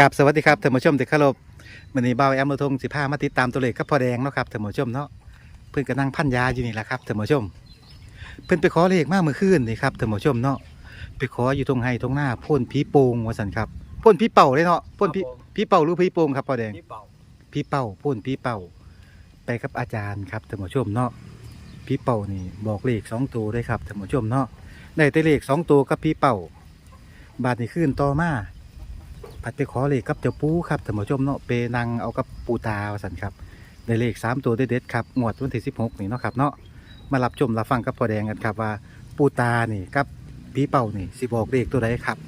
กับสวัสดีครับท่านผู้ชมที่เคารพวันนี้บ่าวแอมเบอร์ทงสิพามาติดตามตัวเลขกับพ่อแดงเนาะครับท่านผู้ชมเนาะเพิ่นกำลังพันยาอยู่นี่แหละครับท่านผู้ชม เพิ่นไปขอเลขมาเมื่อคืนนี่ครับท่านผู้ชมเนาะไปขออยู่ตรงไห้ตรงหน้าพ่นผีโป่งว่าสันครับพ่นผีเป่าเลยเนาะพ่นผีครับผมผีเป่าหรือผีโป่งครับพ่อแดงพี่เป่าผีเป่าพ่นผีเป่า ไปกับอาจารย์ครับท่านผู้ชมเนาะผีเป่านี่บอกเลขสองตัวด้วยครับท่านผู้ชมเนาะได้แต่เลขสองตัวกับผีเป่า บาทนี่ขึ้นต่อมา ผัดไปขอเลขกับเจ้าปูครับท่านผู้ชมเนาะไปนั่งเอากับปูตาว่าสันครับได้เลขสามตัวเด็ดๆครับงวดวันที่สิบหกนี่เนาะครับเนาะมารับชมรับฟังกับพ่อแดงกันครับว่าปูตานี่กับผีเป่านี่สิบอกเลขตัวใดครับ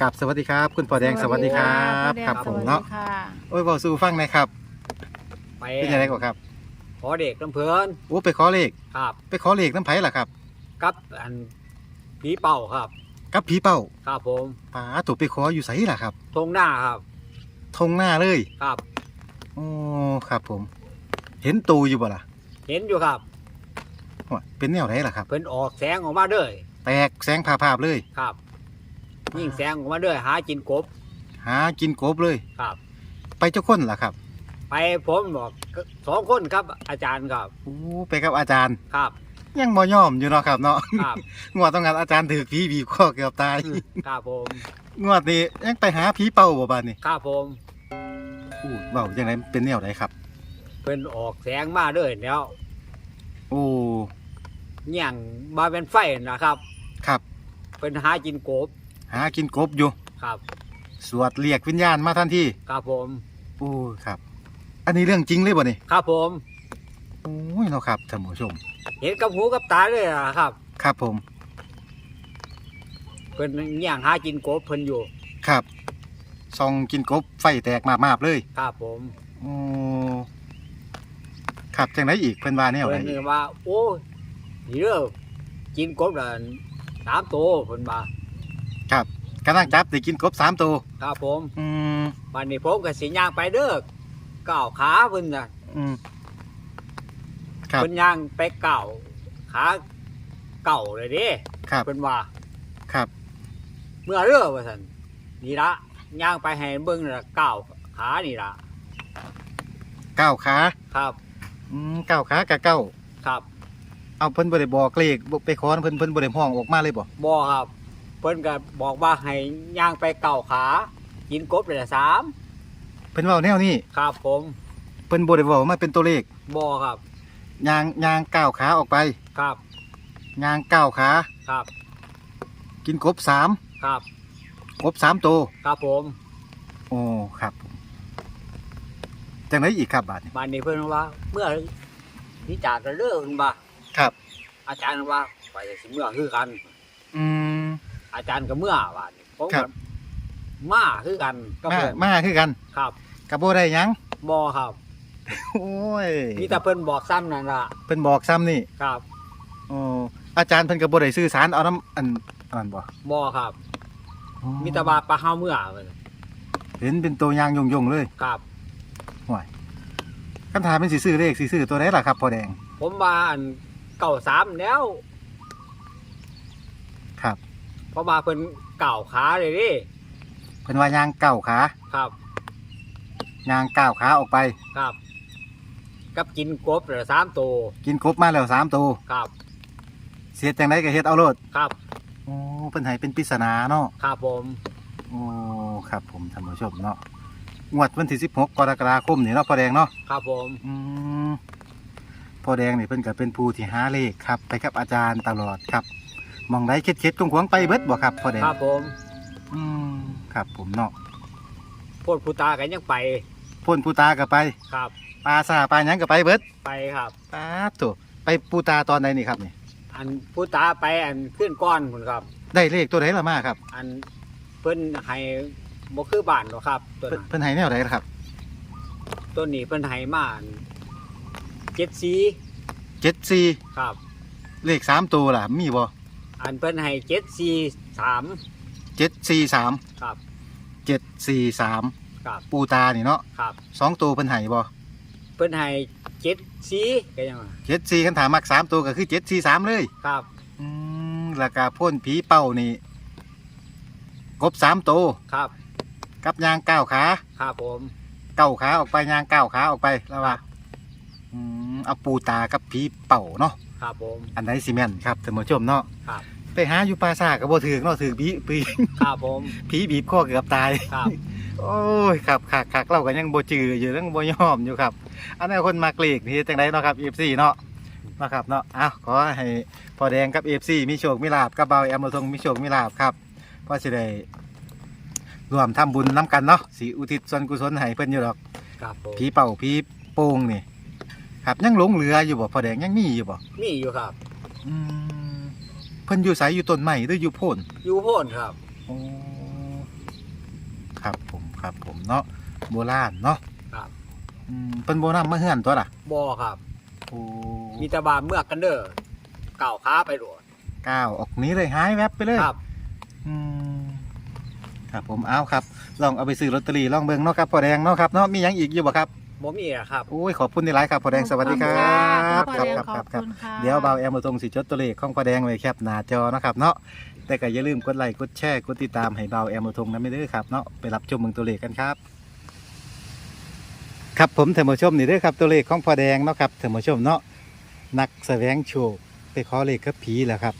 กับสวัสดีครับ คุณพ่อแดงสวัสดีครับครับผมเนาะสวัสดีค่ะโอ้ยบอกสู่ฟังหนะครับไปเป็นยังไงก่อนครับ ขอเด็กน้ำเพลินโอ้ไปขอเลขครับ ไปขอเลขน้ำไผ่ล่ะครับ กับอันพี่เป่าครับ กับผีเป่าครับผมป๋าถูกไปขออยู่ไสล่ะครับทงหน้าครับ ทงหน้าเลยครับ โอ้ครับผม เห็นตูอยู่บ่ล่ะเห็นอยู่ครับ ว่าเป็นแนวไหนล่ะครับ เพิ่นออกแสงออกมาเด้ยแตกแสงผ่าภาพเลย ครับ ยิ่งแสงออกมาเด้ยหากินกบหากินกบเลย ครับ ไปเจ้าคนล่ะครับไปผมบอกสองคนครับอาจารย์ครับโอ้ไปกับอาจารย์ ครับ ยังบ่ยอมอยู่เนาะครับเนาะครับงวดต้องงานอาจารย์ถือผีบีบคอเกือบตายครับผมงวดนี้ยังไปหาผีเป่าบ่บานนี่ครับผมอู้เว้าจังไดเป็นแนวไหนครับ เพิ่นออกแสงมาเด้ยแล้วโอ้ย่างมาเป็นไฟนะครับ ครับเพิ่นหากินกบ หากินกบอยู่ ครับ สวดเรียกวิญญาณมาทันทีครับผมโอ้ครับ อันนี้เรื่องจริงเลยบ่นี่ ครับผม โอ้ยเนาะครับท่านผู้ชม เห็นกับหูกับตาเลยนะครับ ครับผม เพิ่นย่างหากินกบเพิ่นอยู่ ครับซองกินกบไฟแตกมาบๆเลยครับผมโอ้ครับจังไดอีกเพิ่นว่าแนวไหนเพิ่นนี่ว่า โอ้ยนี่เด้อกินกบละสามตัวเพิ่นว่าครับกำลังจับได้กินกบสามตัวครับผมอืมวันนี้ผมก็สิย่างไปเด้อก้าวขาเพิ่นน่ะอืม ครับ เพิ่นย่างไปก้าวขาเก่าเลยเด้ครับ เพิ่นว่า ครับ เมื่อเด้อว่าซั่นนี่ละย่างไปให้เบิ่งละก้าวขานี่ละก้าวขาครับ อืมก้าวขากับเก้า ครับเอาเพิ่นบ่ได้บอกเลขบ่ไปขอเพิ่นเพิ่นบ่ได้ห้องออกมาเลยบ่บ่ครับ เพิ่นก็บอกว่าให้ย่างไปก้าวขา กินกบเลยละสามเพิ่นเว้าแนวนี้ครับ ผมเพิ่นบ่ได้เว้ามาเป็นตัวเลขบ่ครับ ยางยางก้าวขาออกไปครับยางก้าวขา ครับกินกบสามครับกบสามตัวครับผมโอ้ครับจังไดอีกครับบาดนี้บ้านนี้เพิ่นว่า เมื่อนี่จากกันเด้อเพิ่นว่าครับ อาจารย์ว่าไปสิเมื่อคือกัน อืม อาจารย์ก็เมื่อว่านี่ผมครัก็บมาคือกันก็มาเพิ่นมาคือกันครับกับบ่ได้หยังบ่ครับ โอ้ยมีแต่เพิ่นบอกซ้ำนั่นล่ะเพิ่นบอกซ้ำนี่ครับโอ้อาจารย์เพิ่นก็บ่ได้สื่อสารเอาน้ำอันอันนั้นบ่บ่ครับมีแต่ว่าปลาเฮาเมื่อเพิ่นเห็นเป็นตัวอยางยงๆเลยครับคันถามเป็นสิซื้อเลขสิซื้อตัวไหนล่ะครับพ่อแดง ผมว่าอันเก่าสามแล้วครับ เพราะว่าเพิ่นเก่าขาเลยเดิเพิ่นว่ายางเก้าขา ครับ ยางเก้าขาออกไป ครับ กับกินกบเหลือสามตัวกินครบมาแล้วสามตัวครับ เสียจังไดก็เฮ็ดเอาโลดครับ โอ้เพิ่นให้เป็นปริศนาเนาะครับผมโอ้ครับผมท่านผู้ชมเนาะงวดวันที่16กรกฎาคมนี่เนาะพ่อแดงเนาะครับผมอืมพ่อแดงนี่เพิ่นก็เป็นผู้ที่หาเลขครับ ไปกับอาจารย์ตลอดครับมองได้เข็ดๆกวงๆไปเบิดบ่ครับพ่อแดงครับผมอืมครับผมเนาะโพดผู้ตากันยังไปพ่นปูตาก็ไปครับ ปลาซาปลาหยังก็ไปเบิดไปครับ ปลาตัวไปปูตาตอนไหนนี่ครับนี่อันผู้ตาไปอันขึ้นก้อนคุณครับ ได้เลขตัวไหนละมาครับ อันเพิ่นให้บ่คือบ้านหรอกครับ ตัวเพิ่นนั้นเพิ่นให้แนวไหนล่ะครับตัวนี้เพิ่นให้มาอันเจ็ดสีเจ็ดสี่ครับ เลขสามตัวล่ะมีบ่อันเพิ่นให้เจ็ดสีสามเจ็ดสี่สามครับ เจ็ดสี่สามครับ ปูตานี่เนาะครับ สองตัวเพิ่นให้บ่ เพิ่นให้เจ็ดสีก็ยังว่าเจ็ดสี่คันถามมักสามตัวก็คือเจ็ดสี่สามเลย ครับอืมแล้วก็พ่นผีเป้านี่กบสามตัวครับกับยางก้าวขาครับผม เก้าขาออกไปยางก้าวขาออกไปแล้วว่าอืมเอาปูตากับผีเป่าเนาะครับผม อันไหนซีเมนครับท่านผู้ชมเนาะครับ ไปหาอยู่ปราสาทก็บ่ถึงเนาะถึงผีผีครับผม ผีบีบคอเกือบตาย ครับ โอ้ยครับคักคักเราก็ยังบ่จืออยู่ยังบ่ยอมอยู่ครับ อันนั้นคนมากเลกนี่จังไดเนาะครับ FC เนาะเนาะครับเนาะอ้าวขอให้พ่อแดงกับ FC มีโชคมีลาบกับเบาแอมโลทงมีโชคมีลาบครับเพราะสิได้รวมทำบุญน้กันเนาะสิอุทิศส่วนกุศลให้เพิ่นอยู่ดอกครับผมผีเป่าผีโป่งนี่ครับยังหลงเหลืออยู่บ่พ่อแดงยังมีอยู่บ่มีอยู่ครับ อืมเพิ่นอยู่ไสอยู่ต้นไม้หรืออยู่โพนอยู่โพ่นครับ โอ้ครับผม ครับผมเนาะโบราณเนาะครับ อืมเป็นโบราณมาเฮือนตัวล่ะบ่ครับ โอ้มีแตาบานเมือกกันเด้อเก่าวค้าไปโดดก้าวออกนี้เลยหายแวบไปเลยครับ อืมครับผมเอาครับ ลองเอาไปซื้อลอตเตอรี่ลองเบิ่งเนาะครับพ่อแดงเนาะครับเนาะมีหยังอีกอยู่บ่ครับบ่มีอะครับ โอ้ยขอบคุณที่ไลฟ์ครับพ่อแดงสวัสดีครับขอบคคุรับณครับครับครับขอบคุณค่ะเดี๋ยวเบาแอมมาตรงสิจดตัวเลขของพ่อแดงไว้แคปหน้าจอเนาะครับเนาะ แต่ก็อย่าลืมกดไลค์กดแชร์กดติดตามให้เบาแอมมาตรงนะไม่เด้อครับเนาะไปรับชมเมืองตัวเลขกันครับ ครับผมเถมชมนี่เด้อครับตัวเลขของพ่อแดงเนาะครับเถมชมเนาะนักแสวงโชคไปขอเลขกับผีแหละครับ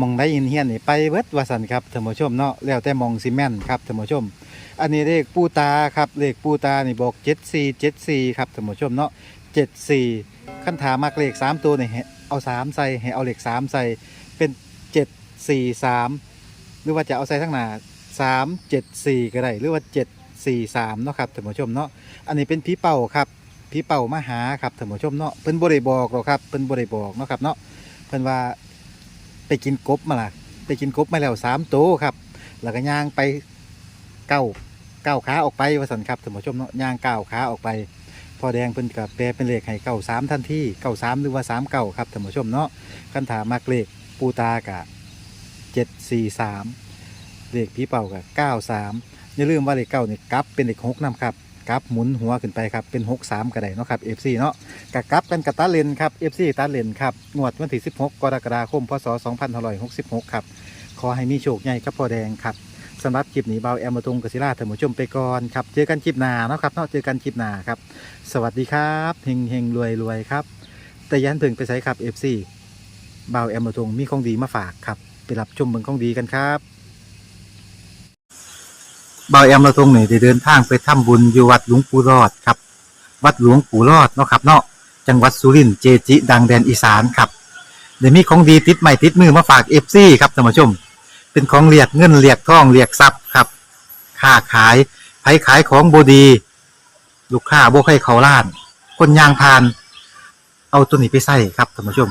มองได้ยินเฮียนนี่ไปเบิดวาสันครับเถมชมเนาะแล้วแต่มองซีเมนครับเถมชม อันนี้เลขปูตาครับเลขปูตานี่บอกเจ็ดสี่เจ็ดสี่ครับท่านผู้ชมเนาะเจ็ดสี่ขั้นถามมากเลขสามตัวนี่เอาสามใส่ให้เอาเลขสามใส่เป็นเจ็ด สี่สามหรือว่าจะเอาใส่ทั้งหน้าสามเจ็ดสี่ก็ได้หรือว่าเจ็ดสี่สามเนาะครับท่านผู้ชมเนาะอันนี้เป็นผีเป่าครับผีเป่ามาหาครับท่านผู้ชมเนาะเพิ่นบ่ได้บอกหรอกครับเพิ่นบ่ได้บอกเนาะครับเนาะเพิ่นว่าไปกินกบมาล่ะไปกินกบมาแล้วสามตัวครับ แล้วก็ย่างไปเก้าเก้าขาออกไปว่าสันครับท่านผู้ชมเนาะย่างเก้าขาออกไปพอแดงเพิ่นกับแปลเป็นเลขให้เก้าสามทันทีเก้าสามหรือว่าสามเก้าครับท่านผู้ชมเนาะคันถามมากเลขปูตากะ เจ็ดสี่สามเลขผีเป่ากะเก้าสามอย่าลืมว่าเลขเก้านี่กลับเป็นเลขหกนํครับกลับหมุนหัวขึ้นไปครับเป็นหกสามก็ได้เนาะครับเอฟซีเนาะกะกลับกันกับตาเลนครับเอฟซีตาเลนครับงวดวันที่สิบหกกรกฎาคมพศสองพันหกสิบหกครับ ขอให้มีโชคใหญ่ครับพอแดงครับสำหรับคลิปนี้เบาแอมมาตรงกบศิลาท่านชมไปก่อนครับ เจอกันคลิปหน้าเนาะครับเนาะเจอกันคลิปหน้าครับ สวัสดีครับเฮงเฮงรวยรวยครับ แต่ยันถึงไปใช้ครับ FC เบาแอมมาตรงมีของดีมาฝากครับ ไปรับชมเมืองของดีกันครับเบาแอมมาตรงนี่ได้เดินทางไปทำบุญอยู่วัดหลวงปู่รอดครับ วัดหลวงปู่รอดเนาะครับเนาะจังหวัดสุรินทร์เจจิ ดังแดนอีสานครับเดี๋ยวมีของดีติดใหม่ติดมือมาฝาก FC ครับท่านผู้ชม เป็นของเรียกเงินเรียกทองเรียกทรัพย์ครับค้าขายไผขายของบดี ลูกค้าบ่ให้เขาล้าน คนยางพาน เอาตัวนี้ไปใส่ครับท่านผู้ชม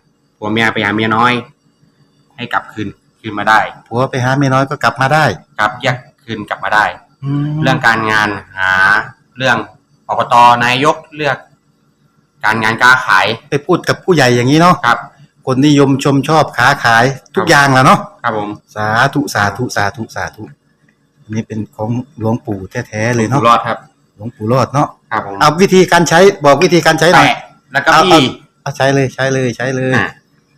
ผัวเมียไปหาเมียน้อย ให้กลับคืนคืนมาได้ ผัวไปหาเมียน้อยก็กลับมาได้กลับแยกคืนกลับมาได้แล้เรื่วองการงานหาเรื่องอบตนายกเลือก การงานการขายไปพูดกับผู้ใหญ่อย่างนี้เนาะครับ คนนิยมชมชอบค้าขายทุกอย่างแหล้วเนาะครับผมสาธุสาธุสาธุสาธุอันนี้เป็นของหลวงปู่แท้ๆเลยอยู่เนาะรอดครับ หลวงปู่รอดเนาะครับผมเอาวิธีการใช้บอกวิธีการใช้หน่อย แตะแล้วก็เอาบี้เอาใช้เลยใช้เลยใช้เลย อะ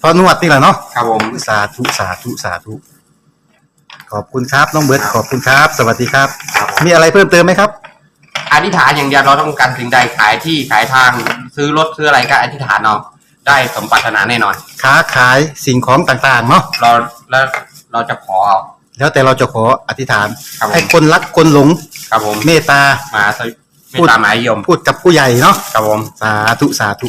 พอนวดนี่แหละเนาะครับผม สาธุสาธุสาธุขอบคุณครับน้องเบิร์ดขอบคุณครับ สวัสดีครับ ครับผม มีอะไรเพิ่มเติมไหมครับ อธิษฐานอย่างเดียวเราต้องการสิ่งใดขายที่ขายทางซื้อรถซื้ออะไรก็อธิษฐานเอาได้สมปรารถนาแน่นอน ค้าขายสิ่งของต่างๆเนาะเราแล้วเราจะขอเอา แล้วแต่เราจะขออธิษฐาน ครับผม ให้คนรักคนหลงครับผมเมตตา มาสวิไม่ตามหมายยมพูดกับผู้ใหญ่เนาะครับผม สาธุสาธุ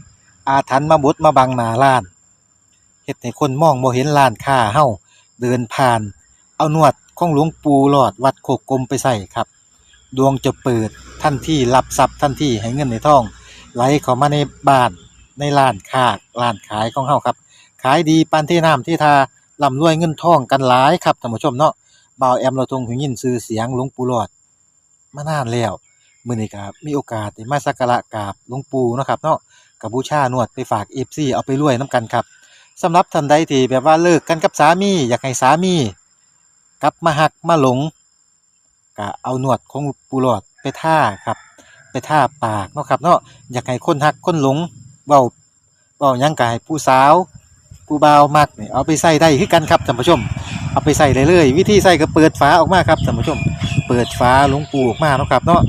อาถรรพ์มาบดมาบังหน้าร้านเฮ็ดให้คนมองบ่เห็นร้านค้าเฮาเดินผ่าน เอานวดของหลวงปู่หลอดวัดโคกกลมไปใส่ครับ ดวงจะเปิดทันที่รับทรัพย์ทันที่ให้เงินในทอง ไหลเข้ามาในบ้านในร้านค้าร้านขายของเฮาครับ ขายดีปานที่น้ำที่ทาร่ำรวยเงินทองกันหลายครับท่านผู้ชมเนาะบ่าวแอมเราทรงหูยินชื่อเสียงหลวงปู่หลอดมานานแล้วมื้อนี้ก็มีโอกาสได้มาสักการะกราบหลวงปู่เนาะครับเนาะ กับบูชานวดไปฝาก FC เอาไปรวยนํกันครับสำหรับท่านใดที่แบบว่าเลิกกันกับสามีอยากให้สามีกลับมาหักมาหลงก็เอาหนวดของปูหลอดไปท่าครับ ไปท่าปากเนาะครับเนาะอยากให้คนหักคนหลงเว้าเว้ายังก็ให้ผู้สาวผู้บ่าวมักนี่เอาไปใส่ได้คือกันครับท่านผู้ชม เอาไปใส่เลยเลยวิธีใส่ก็เปิดฝาออกมาครับท่านผู้ชม เปิดฝาหลวงปูออกมาเนาะครับเนาะ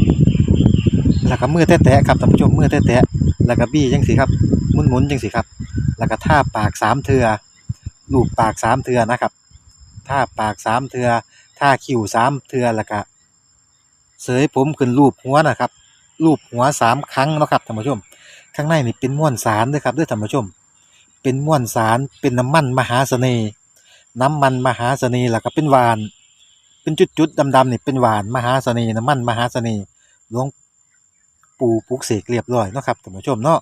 แล้วก็มือแตะๆครับท่านผู้ชมมือแตะๆ แล้วก็บี้จังสิครับหมุนๆจังสิครับ แล้วก็ท่าปากสามเทือลูบปากสามเทือนะครับท่าปากสามเทือท่าคิ้วสามเทือแล้วก็เสยผมขึ้นรูปหัวนะครับรูปหัวสามครั้งนะครับท่านผู้ชม ข้างในนี่เป็นม้วนสารด้วยครับด้วยท่านผู้ชม เป็นม้วนสารเป็นน้ำมันมหาเสน่ห์น้ำมันมหาเสน่ห์แล้วก็เป็นหวาน เป็นจุดๆดำๆนี่เป็นหวานมหาเสน่ห์น้ำมันมหาเสน่ห์หลวง ปู่ปลุกเสกเรียบร้อยเนาะครับท่านผู้ชมเนาะ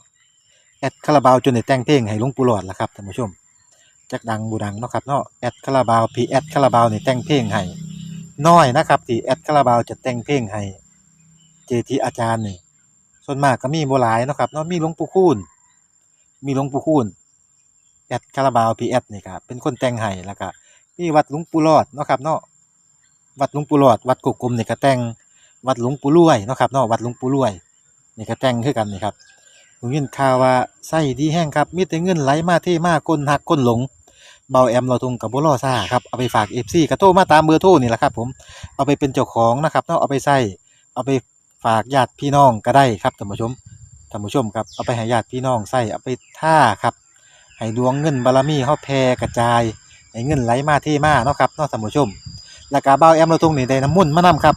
แอดคาราบาวจนได้แต่งเพลงให้หลวงปู่หลอดละครับท่านผู้ชมจักดังบูดังเนาะครับเนาะแอดคาราบาวพีแอดคาราบาวนี่แต่งเพลงให้น้อยนะครับที่แอดคาราบาวจะแต่งเพลงให้เจทีอาจารย์นี่ส่วนมากก็มีโบ่หลายเนาะครับเนาะมีหลวงปู่คูณมีหลวงปู่คูณแอดคาราบาวพีแอดนี่ครับเป็นคนแต่งให้แล้วก็มีวัดหลวงปู่หลอดเนาะครับเนาะวัดหลวงปู่หลอด วัดกุกกลมนี่ก็แต่งวัดหลวงปู่รวยเนาะครับเนาะวัดหลวงปู่รวย นี่ก็แต่งคือกันนี่ครับผมยินข่าวว่าไส้ดีแห้งครับมีแต่เงินไหลมาเทมาคนหักคนหลงเบาแอมเราทงกับบ่รอซ่าครับเอาไปฝาก FC ก็โทมาตามเบอร์โทรนี่แหละครับผมเอาไปเป็นเจ้าของนะครับเนาะเอาไปใส่เอาไปฝากญาติพี่น้องก็ได้ครับท่านผู้ชมท่านผู้ชมครับเอาไปให้ญาติพี่น้องใส่เอาไปท่าครับให้ดวงเงินบารมีเฮาแผ่กระจายให้เงินไหลมาเทมาเนาะครับเนาะท่านผู้ชมแล้วก็บ่าแอมเราตรงนี้ได้น้ำมุ่นมานํครับ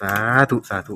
สาธุ สาธุ